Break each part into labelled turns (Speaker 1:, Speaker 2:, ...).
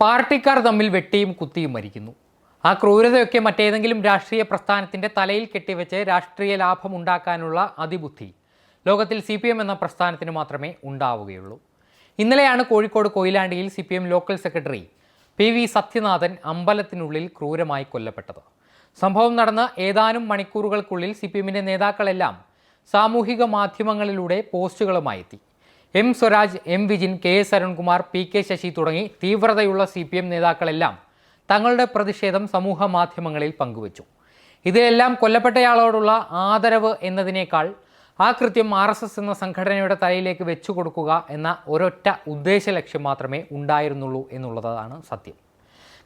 Speaker 1: പാർട്ടിക്കാർ തമ്മിൽ വെട്ടിയും കുത്തിയും മരിക്കുന്നു. ആ ക്രൂരതയൊക്കെ മറ്റേതെങ്കിലും രാഷ്ട്രീയ പ്രസ്ഥാനത്തിന്റെ തലയിൽ കെട്ടിവെച്ച് രാഷ്ട്രീയ ലാഭം ഉണ്ടാക്കാനുള്ള അതിബുദ്ധി ലോകത്തിൽ സി പി എം എന്ന പ്രസ്ഥാനത്തിന് മാത്രമേ ഉണ്ടാവുകയുള്ളൂ. ഇന്നലെയാണ് Kozhikode കൊയിലാണ്ടിയിൽ C P M local secretary P V Sathyanathan അമ്പലത്തിനുള്ളിൽ ക്രൂരമായി കൊല്ലപ്പെട്ടത്. സംഭവം നടന്ന ഏതാനും മണിക്കൂറുകൾക്കുള്ളിൽ സി പി എമ്മിന്റെ നേതാക്കളെല്ലാം സാമൂഹിക മാധ്യമങ്ങളിലൂടെ പോസ്റ്റുകളുമായി എത്തി. M Swaraj M Vijin K S Arunkumar P K Sasi തുടങ്ങി തീവ്രതയുള്ള സി പി എം നേതാക്കളെല്ലാം തങ്ങളുടെ പ്രതിഷേധം സമൂഹ മാധ്യമങ്ങളിൽ പങ്കുവച്ചു. ഇതിലെല്ലാം കൊല്ലപ്പെട്ടയാളോടുള്ള ആദരവ് എന്നതിനേക്കാൾ ആ കൃത്യം ആർ എസ് എസ് എന്ന സംഘടനയുടെ തലയിലേക്ക് വെച്ചു കൊടുക്കുക എന്ന ഒരൊറ്റ ഉദ്ദേശ ലക്ഷ്യം മാത്രമേ ഉണ്ടായിരുന്നുള്ളൂ എന്നുള്ളതാണ് സത്യം.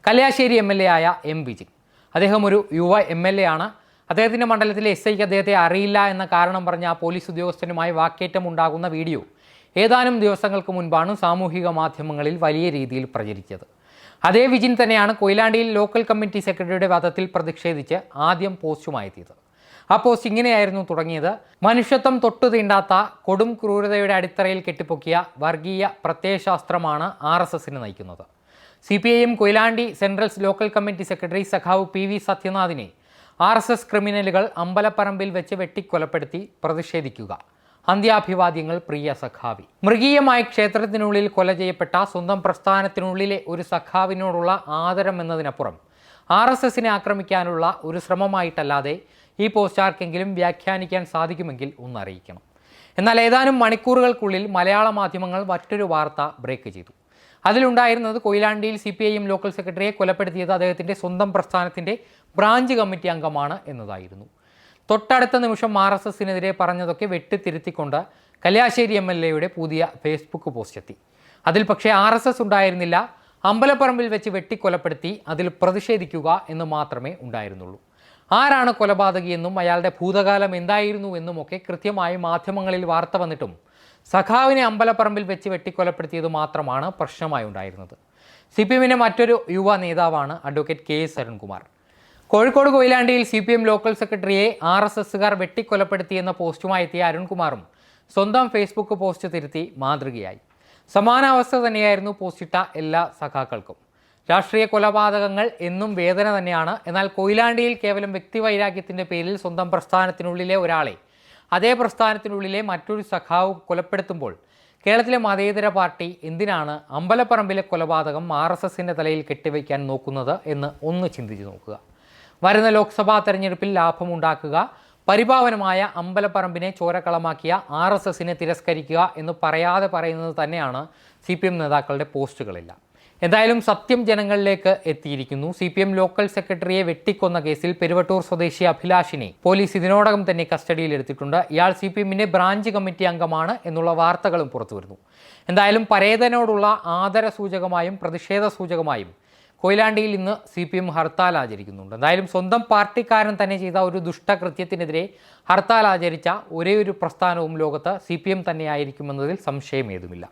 Speaker 1: കല്യാശ്ശേരി എം എൽ എ ആയ എം വിജിൻ. അദ്ദേഹം ഒരു യുവ എം എൽ എ ആണ്. അദ്ദേഹത്തിന്റെ മണ്ഡലത്തിലെ എസ് ഐക്ക് അദ്ദേഹത്തെ അറിയില്ല എന്ന കാരണം പറഞ്ഞ പോലീസ് ഉദ്യോഗസ്ഥനുമായി വാക്കേറ്റം ഉണ്ടാകുന്ന വീഡിയോ ഏതാനും ദിവസങ്ങൾക്ക് മുൻപാണ് സാമൂഹിക മാധ്യമങ്ങളിൽ വലിയ രീതിയിൽ പ്രചരിച്ചത്. അതേ വിജിൻ തന്നെയാണ് കൊയിലാണ്ടിയിൽ ലോക്കൽ കമ്മിറ്റി സെക്രട്ടറിയുടെ വധത്തിൽ പ്രതിഷേധിച്ച് ആദ്യം പോസ്റ്റുമായി എത്തിയത് ആ പോസ്റ്റ് ഇങ്ങനെയായിരുന്നു തുടങ്ങിയത്. മനുഷ്യത്വം തൊട്ടു തീണ്ടാത്ത കൊടും ക്രൂരതയുടെ അടിത്തറയിൽ കെട്ടിപ്പൊക്കിയ വർഗീയ പ്രത്യയശാസ്ത്രമാണ് ആർ എസ് എസിന് നയിക്കുന്നത്. C P I M Koyilandy central local committee secretary സഖാവ് പി വി സത്യനാഥിനെ ആർ എസ് എസ് ക്രിമിനലുകൾ അമ്പലപ്പറമ്പിൽ വെച്ച് വെട്ടിക്കൊലപ്പെടുത്തി പ്രതിഷേധിക്കുക. അന്ത്യാഭിവാദ്യങ്ങൾ പ്രിയ സഖാവി. മൃഗീയമായ ക്ഷേത്രത്തിനുള്ളിൽ കൊല ചെയ്യപ്പെട്ട സ്വന്തം പ്രസ്ഥാനത്തിനുള്ളിലെ ഒരു സഖാവിനോടുള്ള ആദരം എന്നതിനപ്പുറം ആർ എസ് എസിനെ ആക്രമിക്കാനുള്ള ഒരു ശ്രമമായിട്ടല്ലാതെ ഈ പോസ്റ്റ് ആർക്കെങ്കിലും വ്യാഖ്യാനിക്കാൻ സാധിക്കുമെങ്കിൽ ഒന്ന് അറിയിക്കണം. എന്നാൽ ഏതാനും മണിക്കൂറുകൾക്കുള്ളിൽ മലയാള മാധ്യമങ്ങൾ മറ്റൊരു വാർത്ത ബ്രേക്ക് ചെയ്തു. അതിലുണ്ടായിരുന്നത് കൊയിലാണ്ടിയിൽ C P I M local സെക്രട്ടറിയെ കൊലപ്പെടുത്തിയത് അദ്ദേഹത്തിന്റെ സ്വന്തം പ്രസ്ഥാനത്തിന്റെ ബ്രാഞ്ച് കമ്മിറ്റി അംഗമാണ് എന്നതായിരുന്നു. തൊട്ടടുത്ത നിമിഷം ആർ എസ് എസിനെതിരെ പറഞ്ഞതൊക്കെ വെട്ടിത്തിരുത്തിക്കൊണ്ട് കല്യാശ്ശേരി എം എൽ എയുടെ പുതിയ ഫേസ്ബുക്ക് പോസ്റ്റ് എത്തി. അതിൽ പക്ഷേ ആർ എസ് എസ് ഉണ്ടായിരുന്നില്ല. അമ്പലപ്പറമ്പിൽ വെച്ച് വെട്ടിക്കൊലപ്പെടുത്തി അതിൽ പ്രതിഷേധിക്കുക എന്ന് മാത്രമേ ഉണ്ടായിരുന്നുള്ളൂ. ആരാണ് കൊലപാതകിയെന്നും അയാളുടെ ഭൂതകാലം എന്തായിരുന്നു എന്നുമൊക്കെ കൃത്യമായി മാധ്യമങ്ങളിൽ വാർത്ത വന്നിട്ടും സഖാവിനെ അമ്പലപ്പറമ്പിൽ വെച്ച് വെട്ടിക്കൊലപ്പെടുത്തിയത് മാത്രമാണ് പ്രശ്നമായി ഉണ്ടായിരുന്നത്. സി പി എമ്മിന്റെ മറ്റൊരു യുവ നേതാവാണ് advocate K S Arunkumar. Kozhikode കൊയിലാണ്ടിയിൽ C P M local സെക്രട്ടറിയെ ആർ എസ് എസുകാർ വെട്ടിക്കൊലപ്പെടുത്തിയെന്ന പോസ്റ്റുമായി എത്തിയ അരുൺകുമാറും സ്വന്തം ഫേസ്ബുക്ക് പോസ്റ്റ് തിരുത്തി മാതൃകയായി. സമാന അവസ്ഥ തന്നെയായിരുന്നു പോസ്റ്റിട്ട എല്ലാ സഖാക്കൾക്കും. രാഷ്ട്രീയ കൊലപാതകങ്ങൾ എന്നും വേദന തന്നെയാണ്. എന്നാൽ കൊയിലാണ്ടിയിൽ കേവലം വ്യക്തിവൈരാഗ്യത്തിന്റെ പേരിൽ സ്വന്തം പ്രസ്ഥാനത്തിനുള്ളിലെ ഒരാളെ അതേ പ്രസ്ഥാനത്തിനുള്ളിലെ മറ്റൊരു സഖാവ് കൊലപ്പെടുത്തുമ്പോൾ കേരളത്തിലെ മതേതര പാർട്ടി എന്തിനാണ് അമ്പലപ്പറമ്പിലെ കൊലപാതകം ആർ എസ് എസിന്റെ തലയിൽ കെട്ടിവയ്ക്കാൻ നോക്കുന്നത് എന്ന് ഒന്ന് ചിന്തിച്ചു നോക്കുക. വരുന്ന ലോക്സഭാ തെരഞ്ഞെടുപ്പിൽ ലാഭമുണ്ടാക്കുക പരിപാവനമായ അമ്പലപ്പറമ്പിനെ ചോരക്കളമാക്കിയ ആർ എസ് എസിനെ തിരസ്കരിക്കുക എന്ന് പറയാതെ പറയുന്നത് തന്നെയാണ് സി പി എം നേതാക്കളുടെ പോസ്റ്റുകളെല്ലാം. എന്തായാലും സത്യം ജനങ്ങളിലേക്ക് എത്തിയിരിക്കുന്നു. സി പി എം ലോക്കൽ സെക്രട്ടറിയെ വെട്ടിക്കൊന്ന കേസിൽ പെരുവട്ടൂർ സ്വദേശി അഭിലാഷിനെ പോലീസ് ഇതിനോടകം തന്നെ കസ്റ്റഡിയിലെടുത്തിട്ടുണ്ട് ഇയാൾ സി പി എമ്മിന്റെ ബ്രാഞ്ച് കമ്മിറ്റി അംഗമാണ് എന്നുള്ള വാർത്തകളും പുറത്തു വരുന്നു എന്തായാലും പരേതനോടുള്ള ആദര സൂചകമായും പ്രതിഷേധ സൂചകമായും കൊയിലാണ്ടിയിൽ ഇന്ന് സി പി എം ഹർത്താൽ ആചരിക്കുന്നുണ്ട്. എന്തായാലും സ്വന്തം പാർട്ടിക്കാരൻ തന്നെ ചെയ്ത ഒരു ദുഷ്ടകൃത്യത്തിനെതിരെ ഹർത്താൽ ആചരിച്ച ഒരേ ഒരു പ്രസ്ഥാനവും ലോകത്ത് സി പി എം തന്നെയായിരിക്കുമെന്നതിൽ സംശയമേതുമില്ല.